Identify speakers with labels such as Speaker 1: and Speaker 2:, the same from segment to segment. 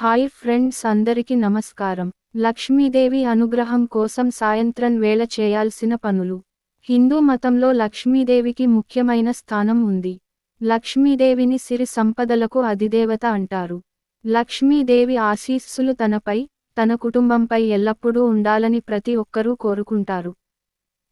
Speaker 1: Hi friends అందరికి నమస్కారం. లక్ష్మీదేవి అనుగ్రహం కోసం సాయంత్రం వేళ చేయాల్సిన పనులు. హిందూ మతంలో లక్ష్మీదేవికి ముఖ్యమైన స్థానం ఉంది. లక్ష్మీదేవిని సిరి సంపదలకు అధిదేవత అంటారు. లక్ష్మీదేవి ఆశీస్సులు తనపై తన కుటుంబంపై ఎల్లప్పుడూ ఉండాలని ప్రతి ఒక్కరూ కోరుకుంటారు.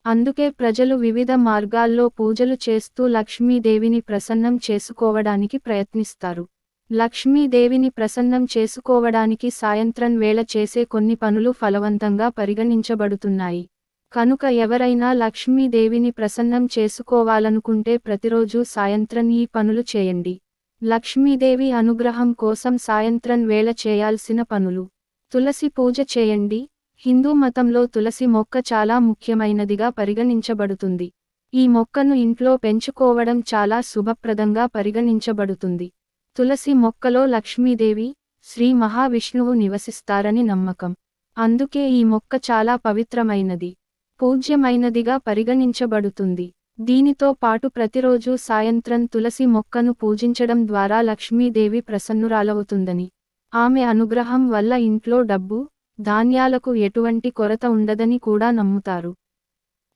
Speaker 1: అందుకే ప్రజలు వివిధ మార్గాల్లో పూజలు చేస్తూ లక్ష్మీదేవిని ప్రసన్నం చేసుకోవడానికి ప్రయత్నిస్తారు. లక్ష్మీదేవిని ప్రసన్నం చేసుకోవడానికి సాయంత్రం వేళ చేసే కొన్ని పనులు ఫలవంతంగా పరిగణించబడుతున్నాయి. కనుక ఎవరైనా లక్ష్మీదేవిని ప్రసన్నం చేసుకోవాలనుకుంటే ప్రతిరోజు సాయంత్రం ఈ పనులు చేయండి. లక్ష్మీదేవి అనుగ్రహం కోసం సాయంత్రం వేళ చేయాల్సిన పనులు. తులసి పూజ చేయండి. హిందూ మతంలో తులసి మొక్క చాలా ముఖ్యమైనదిగా పరిగణించబడుతుంది. ఈ మొక్కను ఇంట్లో పెంచుకోవడం చాలా శుభప్రదంగా పరిగణించబడుతుంది. తులసి మొక్కలో లక్ష్మీదేవి శ్రీ మహావిష్ణువు నివసిస్తారని నమ్మకం. అందుకే ఈ మొక్క చాలా పవిత్రమైనది. పూజ్యమైనదిగా పరిగణించబడుతుంది. దీనితో పాటు ప్రతిరోజు సాయంత్రం తులసి మొక్కను పూజించడం ద్వారా లక్ష్మీదేవి ప్రసన్నురాలవుతుందని. ఆమె అనుగ్రహం వల్ల ఇంట్లో డబ్బు ధాన్యాలకు ఎటువంటి కొరత ఉండదని కూడా నమ్ముతారు.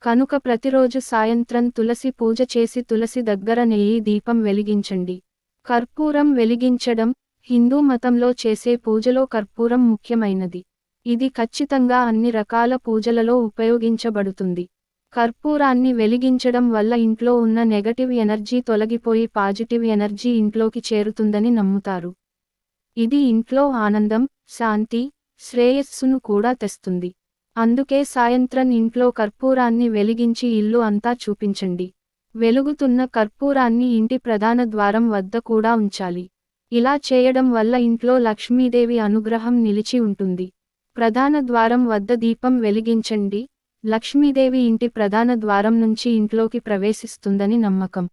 Speaker 1: కనుక ప్రతిరోజు సాయంత్రం తులసి పూజ చేసి తులసి దగ్గర నెయ్యి దీపం వెలిగించండి. కర్పూరం వెలిగించడం హిందూ మతంలో చేసే పూజలో కర్పూరం ముఖ్యమైనది. ఇది ఖచ్చితంగా అన్ని రకాల పూజలలో ఉపయోగించబడుతుంది. కర్పూరాన్ని వెలిగించడం వల్ల ఇంట్లో ఉన్న నెగటివ్ ఎనర్జీ తొలగిపోయి పాజిటివ్ ఎనర్జీ ఇంట్లోకి చేరుతుందని నమ్ముతారు. ఇది ఇంట్లో ఆనందం శాంతి శ్రేయస్సును కూడా తెస్తుంది. అందుకే సాయంత్రం ఇంట్లో కర్పూరాన్ని వెలిగించి ఇల్లు అంతా చూపించండి. వెలుగుతున్న కర్పూరాన్ని ఇంటి ప్రధాన ద్వారం వద్ద కూడా ఉంచాలి. ఇలా చేయడం వల్ల ఇంట్లో లక్ష్మీదేవి అనుగ్రహం నిలిచి ఉంటుంది. ప్రధాన ద్వారం వద్ద దీపం వెలిగించండి. లక్ష్మీదేవి ఇంటి ప్రధాన ద్వారం నుంచి ఇంట్లోకి ప్రవేశిస్తుందని నమ్మకం.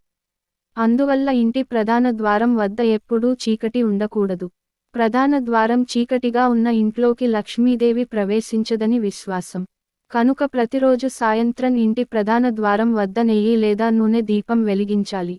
Speaker 1: అందువల్ల ఇంటి ప్రధాన ద్వారం వద్ద ఎప్పుడూ చీకటి ఉండకూడదు. ప్రధాన ద్వారం చీకటిగా ఉన్న ఇంట్లోకి లక్ష్మీదేవి ప్రవేశించదని విశ్వాసం. కనుక ప్రతిరోజు సాయంత్రం ఇంటి ప్రధాన ద్వారం వద్ద నెయ్యి లేదా నూనె దీపం వెలిగించాలి.